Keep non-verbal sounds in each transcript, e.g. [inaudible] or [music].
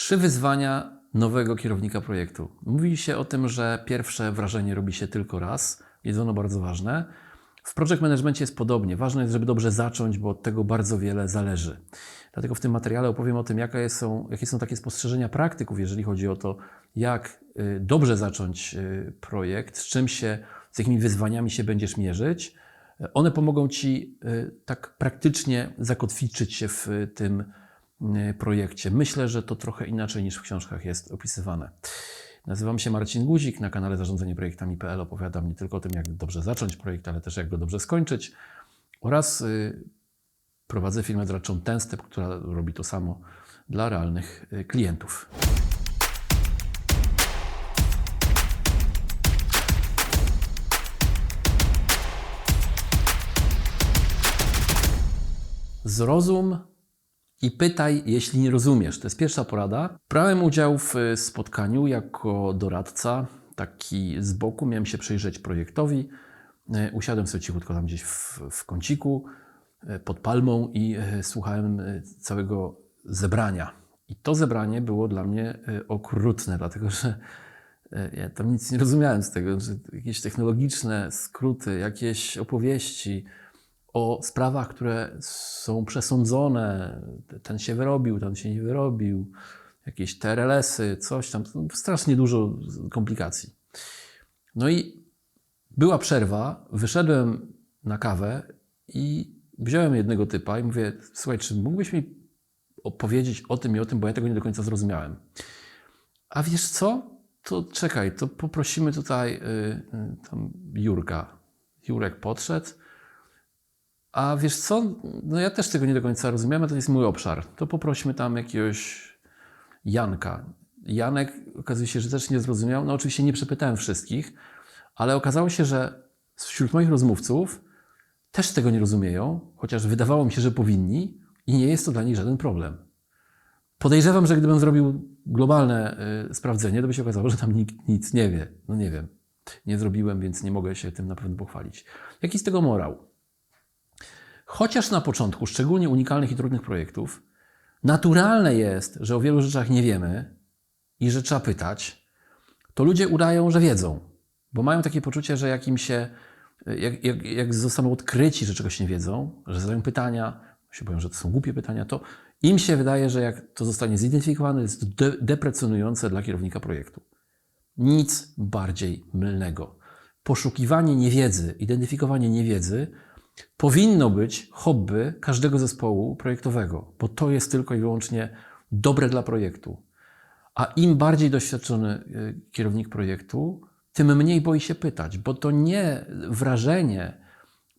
Trzy wyzwania nowego kierownika projektu. Mówi się o tym, że pierwsze wrażenie robi się tylko raz. Jest ono bardzo ważne. W project managementie jest podobnie. Ważne jest, żeby dobrze zacząć, bo od tego bardzo wiele zależy. Dlatego w tym materiale opowiem o tym, jakie są, jakie są takie spostrzeżenia praktyków, jeżeli chodzi o to, jak y, dobrze zacząć y, projekt, z czym się, z jakimi wyzwaniami się będziesz mierzyć. One pomogą Ci y, tak praktycznie zakotwiczyć się w tym projekcie. Myślę, że to trochę inaczej niż w książkach jest opisywane. Nazywam się Marcin Guzik, na kanale Zarządzanie Projektami.pl opowiadam nie tylko o tym, jak dobrze zacząć projekt, ale też jak go dobrze skończyć oraz y, prowadzę firmę doradczą Tenstep, która robi to samo dla realnych y, klientów. Zrozum i pytaj, jeśli nie rozumiesz. To jest pierwsza porada. Brałem udział w y, spotkaniu jako doradca, taki z boku. Miałem się przyjrzeć projektowi. Y, Usiadłem sobie cichutko tam gdzieś w, w kąciku y, pod palmą i słuchałem całego zebrania. I to zebranie było dla mnie okrutne, dlatego że ja tam nic nie rozumiałem z tego, że jakieś technologiczne skróty, jakieś opowieści o sprawach, które są przesądzone. Ten się wyrobił, ten się nie wyrobił, jakieś TRLS-y, coś tam. Strasznie dużo komplikacji. No i była przerwa, wyszedłem na kawę i wziąłem jednego typa i mówię: Słuchaj, czy mógłbyś mi opowiedzieć o tym i o tym, bo ja tego nie do końca zrozumiałem. A wiesz co? To czekaj, to poprosimy tutaj y, y, Jurka. Jurek podszedł. A wiesz co? No ja też tego nie do końca rozumiem, a to jest mój obszar. To poprośmy tam jakiegoś Janka. Janek okazuje się, że też nie zrozumiał. No oczywiście nie przepytałem wszystkich, ale okazało się, że wśród moich rozmówców też tego nie rozumieją, chociaż wydawało mi się, że powinni i nie jest to dla nich żaden problem. Podejrzewam, że gdybym zrobił globalne y, sprawdzenie, to by się okazało, że tam nikt nic nie wie. No nie wiem. Nie zrobiłem, więc nie mogę się tym na pewno pochwalić. Jaki z tego morał? Chociaż na początku, szczególnie unikalnych i trudnych projektów, naturalne jest, że o wielu rzeczach nie wiemy i że trzeba pytać, to ludzie udają, że wiedzą, bo mają takie poczucie, że jak im się, jak, jak, jak zostaną odkryci, że czegoś nie wiedzą, że zadają pytania, się boją, że to są głupie pytania, to im się wydaje, że jak to zostanie zidentyfikowane, jest to de- deprecjonujące dla kierownika projektu. Nic bardziej mylnego. Poszukiwanie niewiedzy, identyfikowanie niewiedzy powinno być hobby każdego zespołu projektowego, bo to jest tylko i wyłącznie dobre dla projektu. A im bardziej doświadczony y, kierownik projektu, tym mniej boi się pytać, bo to nie wrażenie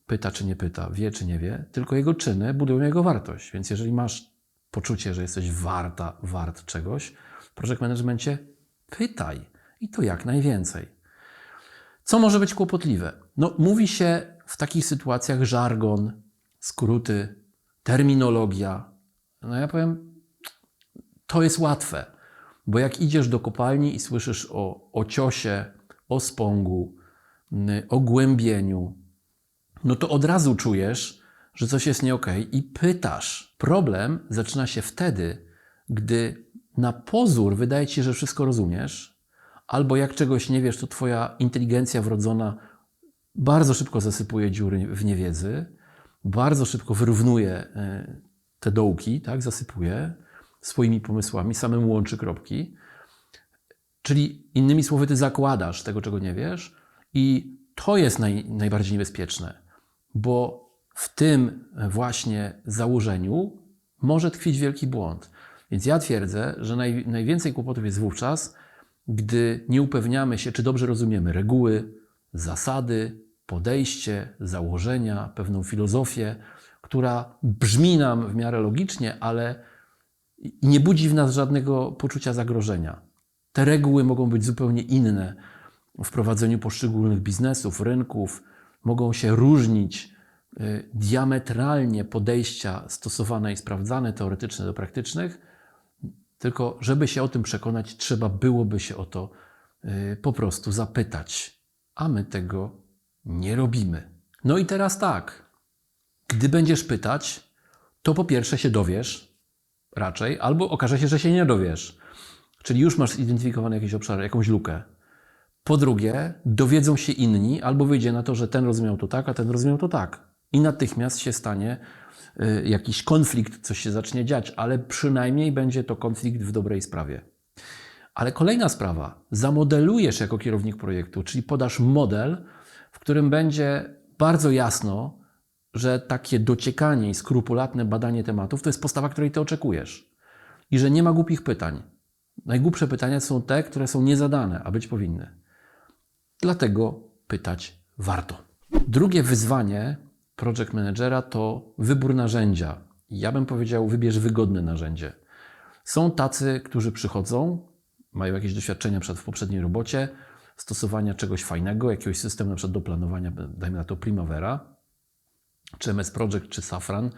pyta czy nie pyta, wie czy nie wie, tylko jego czyny budują jego wartość. Więc jeżeli masz poczucie, że jesteś warta, wart czegoś, w project managemencie pytaj i to jak najwięcej. Co może być kłopotliwe? No, mówi się w takich sytuacjach żargon, skróty, terminologia. No ja powiem, to jest łatwe, bo jak idziesz do kopalni i słyszysz o, o ciosie, o spągu, y, o głębieniu, no to od razu czujesz, że coś jest nie okej i pytasz. Problem zaczyna się wtedy, gdy na pozór wydaje ci się, że wszystko rozumiesz, albo jak czegoś nie wiesz, to twoja inteligencja wrodzona bardzo szybko zasypuje dziury w niewiedzy, bardzo szybko wyrównuje e, te dołki, tak, zasypuje swoimi pomysłami, samym łączy kropki. Czyli innymi słowy, ty zakładasz tego, czego nie wiesz, i to jest naj, najbardziej niebezpieczne, bo w tym właśnie założeniu może tkwić wielki błąd. Więc ja twierdzę, że naj, najwięcej kłopotów jest wówczas, gdy nie upewniamy się, czy dobrze rozumiemy reguły, zasady, podejście, założenia, pewną filozofię, która brzmi nam w miarę logicznie, ale nie budzi w nas żadnego poczucia zagrożenia. Te reguły mogą być zupełnie inne w prowadzeniu poszczególnych biznesów, rynków, mogą się różnić y, diametralnie podejścia stosowane i sprawdzane, teoretyczne do praktycznych, tylko żeby się o tym przekonać, trzeba byłoby się o to y, po prostu zapytać. A my tego nie robimy. No i teraz tak. Gdy będziesz pytać, to po pierwsze się dowiesz, raczej, albo okaże się, że się nie dowiesz. Czyli już masz zidentyfikowany jakiś obszar, jakąś lukę. Po drugie, dowiedzą się inni, albo wyjdzie na to, że ten rozumiał to tak, a ten rozumiał to tak. I natychmiast się stanie y, jakiś konflikt, coś się zacznie dziać, ale przynajmniej będzie to konflikt w dobrej sprawie. Ale kolejna sprawa, zamodelujesz jako kierownik projektu, czyli podasz model, którym będzie bardzo jasno, że takie dociekanie i skrupulatne badanie tematów to jest postawa, której ty oczekujesz. I że nie ma głupich pytań. Najgłupsze pytania są te, które są niezadane, a być powinny. Dlatego pytać warto. Drugie wyzwanie project managera to wybór narzędzia. Ja bym powiedział, wybierz wygodne narzędzie. Są tacy, którzy przychodzą, mają jakieś doświadczenia przed, w poprzedniej robocie, stosowania czegoś fajnego, jakiegoś systemu na przykład do planowania, dajmy na to Primavera, czy MS Project, czy Safran.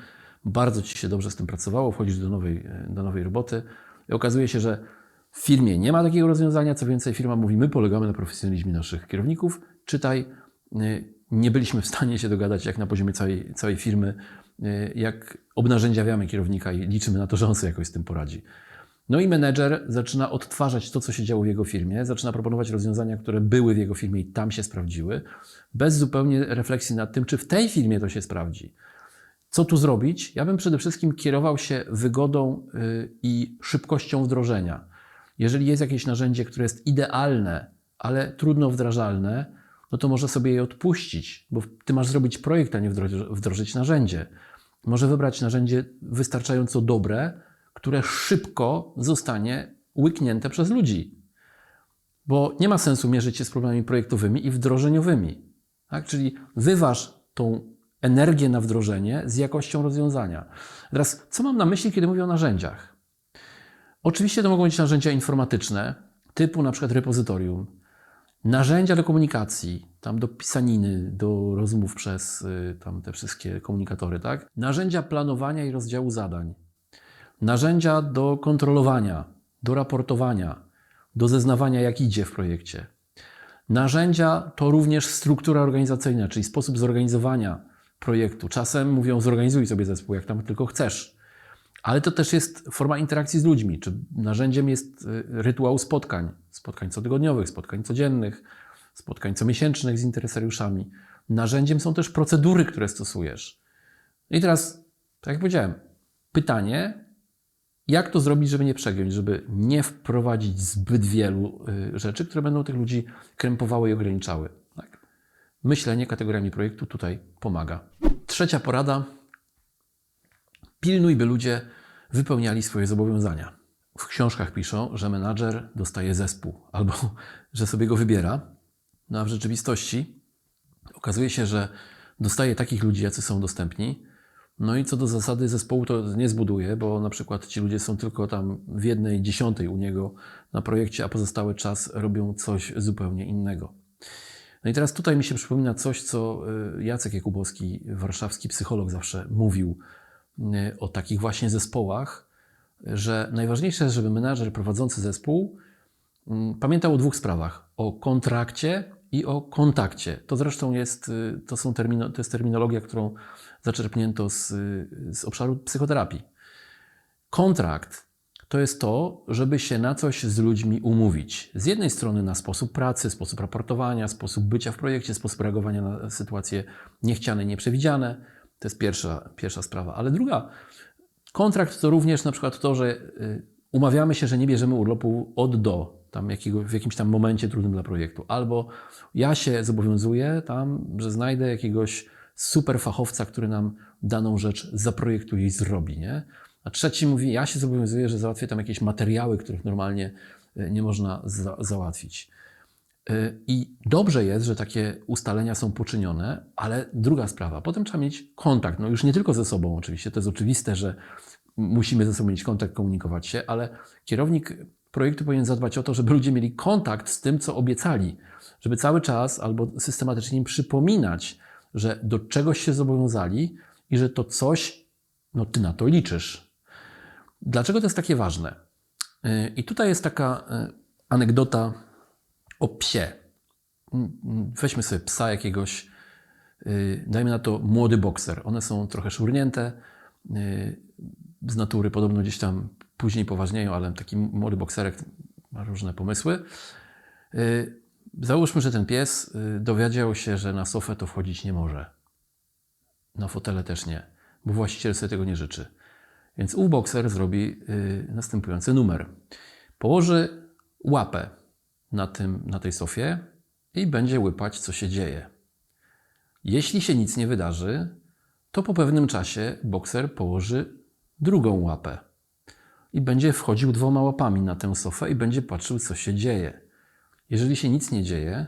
Bardzo Ci się dobrze z tym pracowało, wchodzisz do nowej, do nowej roboty i okazuje się, że w firmie nie ma takiego rozwiązania, co więcej firma mówi, my polegamy na profesjonalizmie naszych kierowników, czytaj, y, nie byliśmy w stanie się dogadać jak na poziomie całej, całej firmy, y, jak obnarzędziawiamy kierownika i liczymy na to, że on sobie jakoś z tym poradzi. No i menedżer zaczyna odtwarzać to, co się działo w jego firmie, zaczyna proponować rozwiązania, które były w jego firmie i tam się sprawdziły, bez zupełnie refleksji nad tym, czy w tej firmie to się sprawdzi. Co tu zrobić? Ja bym przede wszystkim kierował się wygodą y, i szybkością wdrożenia. Jeżeli jest jakieś narzędzie, które jest idealne, ale trudno wdrażalne, no to może sobie je odpuścić, bo ty masz zrobić projekt, a nie wdrożyć narzędzie. Może wybrać narzędzie wystarczająco dobre, które szybko zostanie łyknięte przez ludzi. Bo nie ma sensu mierzyć się z problemami projektowymi i wdrożeniowymi. Tak? Czyli wyważ tą energię na wdrożenie z jakością rozwiązania. Teraz, co mam na myśli, kiedy mówię o narzędziach? Oczywiście to mogą być narzędzia informatyczne, typu na przykład repozytorium, narzędzia do komunikacji, tam do pisaniny, do rozmów przez y, tam te wszystkie komunikatory, tak? Narzędzia planowania i rozdziału zadań, narzędzia do kontrolowania, do raportowania, do zeznawania, jak idzie w projekcie. Narzędzia to również struktura organizacyjna, czyli sposób zorganizowania projektu. Czasem mówią, zorganizuj sobie zespół, jak tam tylko chcesz. Ale to też jest forma interakcji z ludźmi. Czy narzędziem jest y, rytuał spotkań, spotkań cotygodniowych, spotkań codziennych, spotkań comiesięcznych z interesariuszami. Narzędziem są też procedury, które stosujesz. I teraz, tak jak powiedziałem, pytanie, jak to zrobić, żeby nie przegiąć, żeby nie wprowadzić zbyt wielu y, rzeczy, które będą tych ludzi krępowały i ograniczały. Tak? Myślenie kategoriami projektu tutaj pomaga. Trzecia porada. Pilnuj, by ludzie wypełniali swoje zobowiązania. W książkach piszą, że menadżer dostaje zespół [laughs] albo że sobie go wybiera. No a w rzeczywistości okazuje się, że dostaje takich ludzi, jacy są dostępni, no i co do zasady zespołu to nie zbuduje, bo na przykład ci ludzie są tylko tam w jednej dziesiątej u niego na projekcie, a pozostały czas robią coś zupełnie innego. No i teraz tutaj mi się przypomina coś, co y, Jacek Jakubowski, warszawski psycholog, zawsze mówił y, o takich właśnie zespołach, że najważniejsze jest, żeby menadżer prowadzący zespół mm, pamiętał o dwóch sprawach: o kontrakcie i o kontakcie. To zresztą jest, y, to są termino, to jest terminologia, którą zaczerpnięto z, z obszaru psychoterapii. Kontrakt to jest to, żeby się na coś z ludźmi umówić. Z jednej strony na sposób pracy, sposób raportowania, sposób bycia w projekcie, sposób reagowania na sytuacje niechciane, nieprzewidziane. To jest pierwsza, pierwsza sprawa. Ale druga, kontrakt to również na przykład to, że y, umawiamy się, że nie bierzemy urlopu od do, tam jakiego, w jakimś tam momencie trudnym dla projektu. Albo ja się zobowiązuję tam, że znajdę jakiegoś super fachowca, który nam daną rzecz zaprojektuje i zrobi, nie? A trzeci mówi, ja się zobowiązuję, że załatwię tam jakieś materiały, których normalnie e, nie można za załatwić. E, I dobrze jest, że takie ustalenia są poczynione, ale druga sprawa, potem trzeba mieć kontakt, no już nie tylko ze sobą oczywiście, to jest oczywiste, że musimy ze sobą mieć kontakt, komunikować się, ale kierownik projektu powinien zadbać o to, żeby ludzie mieli kontakt z tym, co obiecali, żeby cały czas albo systematycznie im przypominać, że do czegoś się zobowiązali i że to coś, no ty na to liczysz. Dlaczego to jest takie ważne? Y, I tutaj jest taka y, anegdota o psie. Weźmy sobie psa jakiegoś, y, dajmy na to młody bokser. One są trochę szurnięte, z natury podobno gdzieś tam później poważnieją, ale taki młody bokserek ma różne pomysły. Y, Załóżmy, że ten pies y, dowiedział się, że na sofę to wchodzić nie może. Na fotele też nie, bo właściciel sobie tego nie życzy. Więc ów bokser zrobi y, następujący numer. Położy łapę na, tym, na tej sofie i będzie łypać, co się dzieje. Jeśli się nic nie wydarzy, to po pewnym czasie bokser położy drugą łapę i będzie wchodził dwoma łapami na tę sofę i będzie patrzył, co się dzieje. Jeżeli się nic nie dzieje,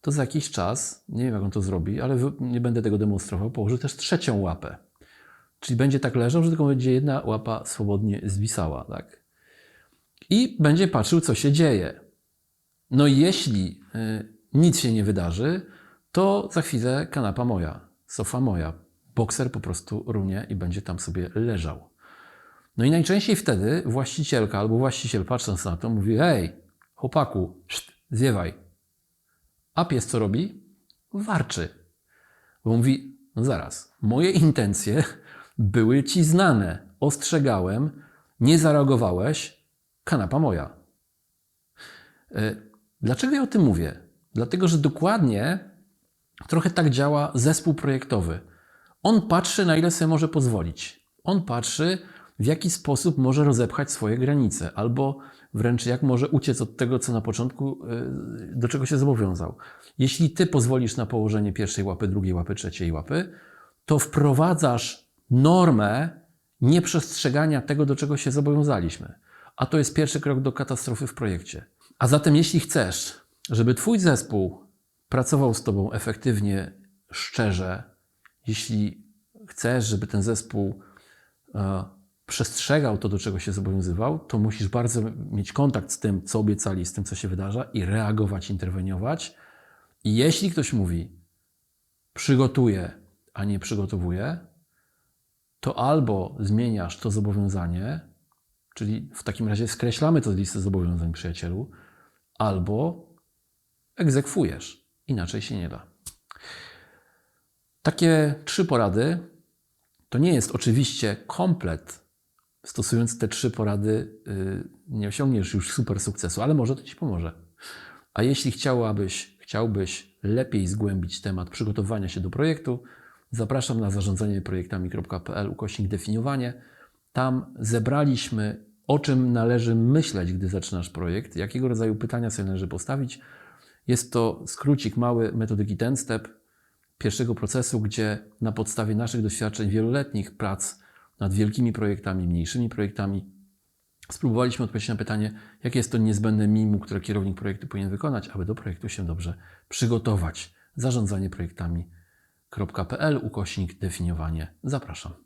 to za jakiś czas, nie wiem jak on to zrobi, ale nie będę tego demonstrował, położy też trzecią łapę. Czyli będzie tak leżał, że tylko będzie jedna łapa swobodnie zwisała. Tak? I będzie patrzył, co się dzieje. No i jeśli y, nic się nie wydarzy, to za chwilę kanapa moja, sofa moja. Bokser po prostu runie i będzie tam sobie leżał. No i najczęściej wtedy właścicielka albo właściciel patrząc na to mówi hej, chłopaku, szt, zjewaj. A pies co robi? Warczy. Bo mówi, no zaraz, moje intencje były ci znane. Ostrzegałem, nie zareagowałeś, kanapa moja. E, Dlaczego ja o tym mówię? Dlatego, że dokładnie trochę tak działa zespół projektowy. On patrzy, na ile sobie może pozwolić. On patrzy, w jaki sposób może rozepchać swoje granice, albo wręcz jak może uciec od tego, co na początku, y, do czego się zobowiązał. Jeśli ty pozwolisz na położenie pierwszej łapy, drugiej łapy, trzeciej łapy, to wprowadzasz normę nieprzestrzegania tego, do czego się zobowiązaliśmy. A to jest pierwszy krok do katastrofy w projekcie. A zatem, jeśli chcesz, żeby Twój zespół pracował z Tobą efektywnie, szczerze, jeśli chcesz, żeby ten zespół e, przestrzegał to, do czego się zobowiązywał, to musisz bardzo mieć kontakt z tym, co obiecali, z tym, co się wydarza i reagować, interweniować. I jeśli ktoś mówi, przygotuje, a nie przygotowuje, to albo zmieniasz to zobowiązanie, czyli w takim razie skreślamy to z listy zobowiązań przyjacielu, albo egzekwujesz. Inaczej się nie da. Takie trzy porady to nie jest oczywiście komplet. Stosując te trzy porady, yy, nie osiągniesz już super sukcesu, ale może to ci pomoże. A jeśli chciałabyś, chciałbyś lepiej zgłębić temat przygotowania się do projektu, zapraszam na zarządzanie projektami.pl ukośnik definiowanie. Tam zebraliśmy, o czym należy myśleć, gdy zaczynasz projekt, jakiego rodzaju pytania sobie należy postawić. Jest to skrócik mały metodyki ten step pierwszego procesu, gdzie na podstawie naszych doświadczeń wieloletnich prac nad wielkimi projektami, mniejszymi projektami, spróbowaliśmy odpowiedzieć na pytanie, jakie jest to niezbędne minimum, które kierownik projektu powinien wykonać, aby do projektu się dobrze przygotować. Zarządzanie projektami.pl ukośnik definiowanie. Zapraszam.